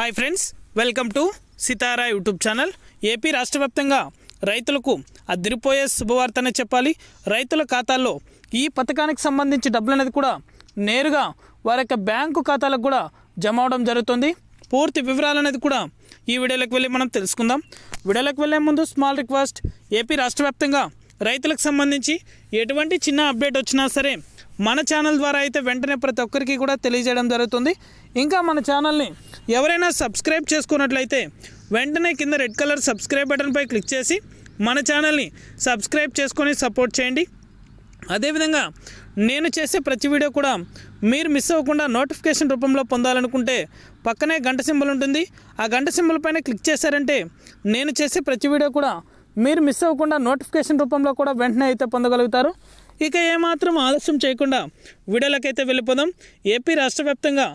Hi friends welcome to Sitara YouTube channel AP రాష్ట్ర వ్యాప్తంగా రైతులకు అదిరిపోయే శుభవార్తనే చెప్పాలి. రైతుల ఖాతాల్లో ఈ పథకానికి సంబంధించి డబ్బులు అనేది కూడా నేరుగా వారి యొక్క బ్యాంకు ఖాతాలకు కూడా జమ అవడం జరుగుతుంది. పూర్తి వివరాలు అనేది కూడా ఈ వీడియోలోకి వెళ్ళి మనం తెలుసుకుందాం. వీడియోలోకి వెళ్ళే ముందు స్మాల్ రిక్వెస్ట్ ఏపీ రాష్ట్ర వ్యాప్తంగా రైతులకు సంబంధించి ఎటువంటి చిన్న అప్డేట్ వచ్చినా సరే మన ఛానల్ ద్వారా అయితే వెంటనే ప్రతి ఒక్కరికి కూడా తెలియజేయడం జరుగుతుంది. ఇంకా మన ఛానల్ని ఎవరైనా సబ్స్క్రైబ్ చేసుకున్నట్లయితే వెంటనే కింద రెడ్ కలర్ సబ్స్క్రైబ్ బటన్పై క్లిక్ చేసి మన ఛానల్ని సబ్స్క్రైబ్ చేసుకొని సపోర్ట్ చేయండి. అదేవిధంగా నేను చేసే ప్రతి వీడియో కూడా మీరు మిస్ అవ్వకుండా నోటిఫికేషన్ రూపంలో పొందాలనుకుంటే పక్కనే గంట సింబల్ ఉంటుంది. ఆ గంట సింబల్ పైన క్లిక్ చేశారంటే నేను చేసే ప్రతి వీడియో కూడా మీరు మిస్ అవ్వకుండా నోటిఫికేషన్ రూపంలో కూడా వెంటనే అయితే పొందగలుగుతారు. ఇక ఏమాత్రం ఆలస్యం చేయకుండా వీడియోలకైతే వెళ్ళిపోదాం. ఏపీ రాష్ట్ర వ్యాప్తంగా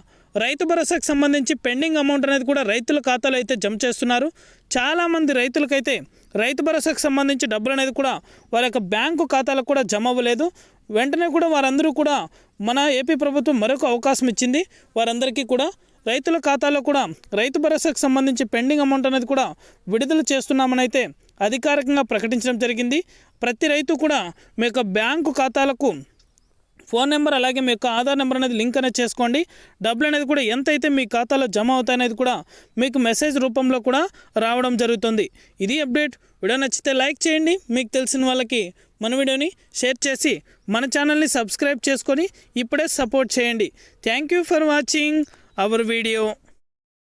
రైతు భరోసాకు సంబంధించి పెండింగ్ అమౌంట్ అనేది కూడా రైతుల ఖాతాలో అయితే జమ చేస్తున్నారు. చాలామంది రైతులకైతే రైతు భరోసాకు సంబంధించి డబ్బులు అనేది కూడా వారి యొక్క బ్యాంకు ఖాతాలకు కూడా జమ అవ్వలేదు. వెంటనే కూడా వారందరూ కూడా మన ఏపీ ప్రభుత్వం మరొక అవకాశం ఇచ్చింది. వారందరికీ కూడా రైతుల ఖాతాలో కూడా రైతు భరోసాకు సంబంధించి పెండింగ్ అమౌంట్ అనేది కూడా విడుదల చేస్తున్నామని అయితే అధికారికంగా ప్రకటించడం జరిగింది. ప్రతి రైతు కూడా మీ యొక్క బ్యాంకు ఖాతాలకు ఫోన్ నెంబర్ అలాగే మీ యొక్క ఆధార్ నెంబర్ అనేది లింక్ అనేది చేసుకోండి. డబ్బులు అనేది కూడా ఎంత అయితే మీ ఖాతాలో జమ అవుతాయనేది కూడా మీకు మెసేజ్ రూపంలో కూడా రావడం జరుగుతుంది. ఇది అప్డేట్. వీడియో నచ్చితే లైక్ చేయండి. మీకు తెలిసిన వాళ్ళకి మన వీడియోని షేర్ చేసి మన ఛానల్ని సబ్స్క్రైబ్ చేసుకొని ఇప్పుడే సపోర్ట్ చేయండి. Thank you for watching our video.